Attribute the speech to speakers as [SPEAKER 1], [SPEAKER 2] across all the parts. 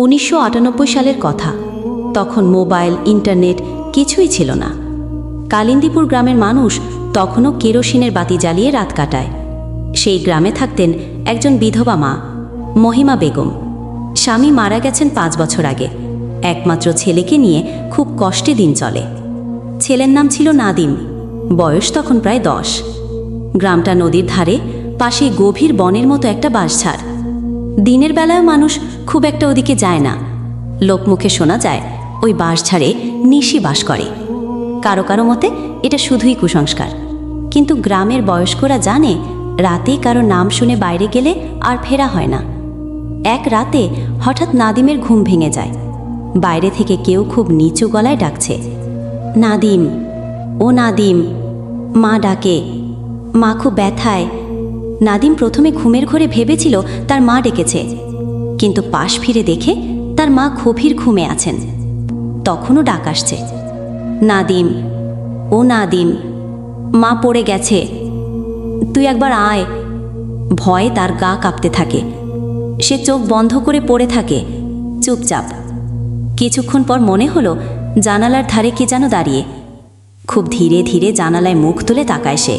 [SPEAKER 1] উনিশশো আটানব্বই সালের কথা। তখন মোবাইল, ইন্টারনেট কিছুই ছিল না। কালিন্দিপুর গ্রামের মানুষ তখনও কেরোসিনের বাতি জ্বালিয়ে রাত কাটায়। সেই গ্রামে থাকতেন একজন বিধবা মা, মহিমা বেগম। স্বামী মারা গেছেন পাঁচ বছর আগে। একমাত্র ছেলেকে নিয়ে খুব কষ্টে দিন চলে। ছেলের নাম ছিল নাদিম, বয়স তখন প্রায় দশ। গ্রামটা নদীর ধারে, পাশে গভীর বনের মতো একটা বাঁশঝাড়। দিনের বেলায় মানুষ খুব একটা ওদিকে যায় না। লোকমুখে শোনা যায়, ওই বাঁশঝাড়ে নিশি বাস করে। কারও কারও মতে এটা শুধুই কুসংস্কার। কিন্তু গ্রামের বয়স্করা জানে, রাতে কারও নাম শুনে বাইরে গেলে আর ফেরা হয় না। এক রাতে হঠাৎ নাদিমের ঘুম ভেঙে যায়। বাইরে থেকে কেউ খুব নিচু গলায় ডাকছে, নাদিম, ও নাদিম, মা ডাকে, মা খুব ব্যথায় নাদিম প্রথমে ঘুমের ঘরে ভেবেছিল তার মা ডেকেছে। কিন্তু পাশ ফিরে দেখে তার মা গভীর ঘুমে আছেন। তখনও ডাক আসছে। নাদিম, ও নাদিম, মা পড়ে গেছে। তুই একবার আয়। ভয়ে তার গা কাঁপতে থাকে। সে চোখ বন্ধ করে পড়ে থাকে। চুপচাপ। কিছুক্ষণ পর মনে হলো জানালার ধারে কে যেন দাঁড়িয়ে। খুব ধীরে ধীরে জানালায় মুখ তুলে তাকায় সে।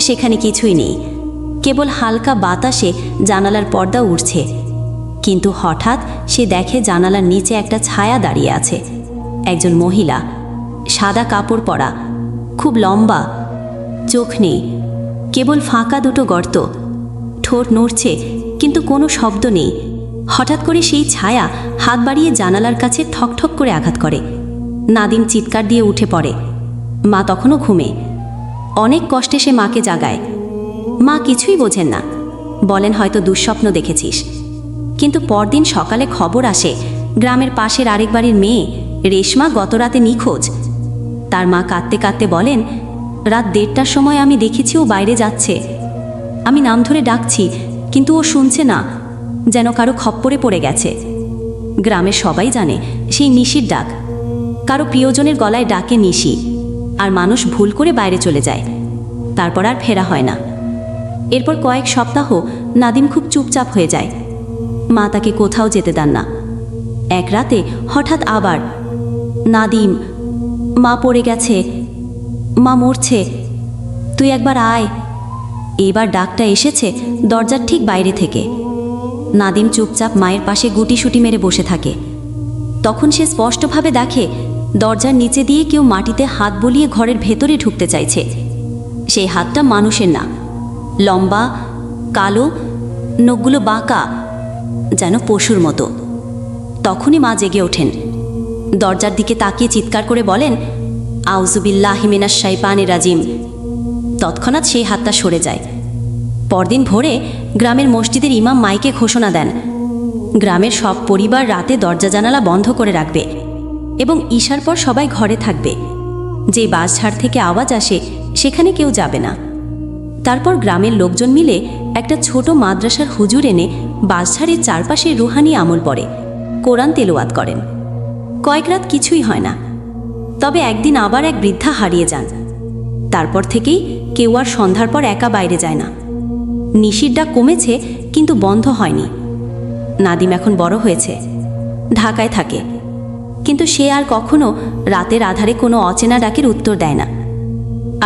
[SPEAKER 1] সেখানে কিছুই নেই। কেবল হালকা বাতাসে জানালার পর্দা উঠছে কিন্তু হঠাৎ সে দেখে জানালার নিচে একটা ছায়া দাঁড়িয়ে আছে। একজন মহিলা, সাদা কাপড় পরা, খুব লম্বা, চোখ নেই, কেবল ফাঁকা দুটো গর্ত। ঠোঁট নড়ছে, কিন্তু কোনো শব্দ নেই। হঠাৎ করে সেই ছায়া হাত বাড়িয়ে জানালার কাছে ঠকঠক করে আঘাত করে। নাদিম চিৎকার দিয়ে উঠে পড়ে। মা তখনও ঘুমে। অনেক কষ্টে সে মাকে জাগায়। মা কিছুই বোঝেন না। বলেন হয়তো দুঃস্বপ্ন দেখেছিস। কিন্তু পরদিন সকালে খবর আসে, গ্রামের পাশের আরেক বাড়ির মেয়ে, রেশমা গতরাতে নিখোঁজ। তার মা কাঁদতে কাঁদতে বলেন, রাত দেড়টার সময় আমি দেখেছি ও বাইরে যাচ্ছে। আমি নাম ধরে ডাকছি, কিন্তু ও শুনছে না, যেন কারও খপ্পরে পড়ে গেছে। গ্রামের সবাই জানে, সেই নিশির ডাক। কারও প্রিয়জনের গলায় ডাকে নিশি, আর মানুষ ভুল করে বাইরে চলে যায়। তারপর আর ফেরা হয় না। এরপর কয়েক সপ্তাহ নাদিম খুব চুপচাপ হয়ে যায়। মা তাকে কোথাও যেতে দেন না। এক রাতে হঠাৎ আবার, নাদিম, মা পড়ে গেছে, মা মরছে, তুই একবার আয়। এবার ডাকটা এসেছে দরজার ঠিক বাইরে থেকে। নাদিম চুপচাপ মায়ের পাশে গুটি গুটিসুটি মেরে বসে থাকে। তখন সে স্পষ্টভাবে দেখে, দরজার নিচে দিয়ে কেউ মাটিতে হাত বলিয়ে ঘরের ভেতরে ঢুকতে চাইছে। সেই হাতটা মানুষের না। লম্বা, কালো, নখগুলো বাঁকা, যেন পশুর মতো। তখনই মা জেগে ওঠেন। দরজার দিকে তাকিয়ে চিৎকার করে বলেন আউজুবিল্লাহ হিমেনাস সাইপানে রাজিম। তৎক্ষণাৎ সেই হাতটা সরে যায়। পরদিন ভোরে গ্রামের মসজিদের ইমাম মাইকে ঘোষণা দেন, গ্রামের সব পরিবার রাতে দরজা জানালা বন্ধ করে রাখবে এবং ঈশার পর সবাই ঘরে থাকবে। যে বাসঝাড় থেকে আওয়াজ আসে, সেখানে কেউ যাবে না। তারপর গ্রামের লোকজন মিলে একটা ছোট মাদ্রাসার হুজুর এনে বাসঝাড়ের চারপাশে রুহানি আমল পড়ে, কোরআন তেলোয়াত করেন। কয়েক রাত কিছুই হয় না। তবে একদিন আবার এক বৃদ্ধা হারিয়ে যান। তারপর থেকেই কেউ আর সন্ধ্যার পর একা বাইরে যায় না। নিশির ডাক কমেছে, কিন্তু বন্ধ হয়নি। নাদিম এখন বড় হয়েছে, ঢাকায় থাকে। কিন্তু সে আর কখনো রাতের আধারে কোনো অচেনা ডাকের উত্তর দেয় না।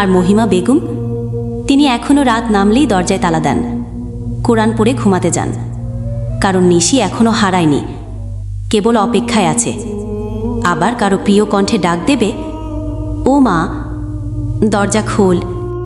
[SPEAKER 1] আর মহিমা বেগম তিনি এখনও রাত নামলেই দরজায় তালা দেন। কোরআন পড়ে ঘুমাতে যান। কারণ নিশি এখনও হারায়নি। কেবল অপেক্ষায় আছে। আবার কারও প্রিয় কণ্ঠে ডাক দেবে, ও মা, দরজা খোল।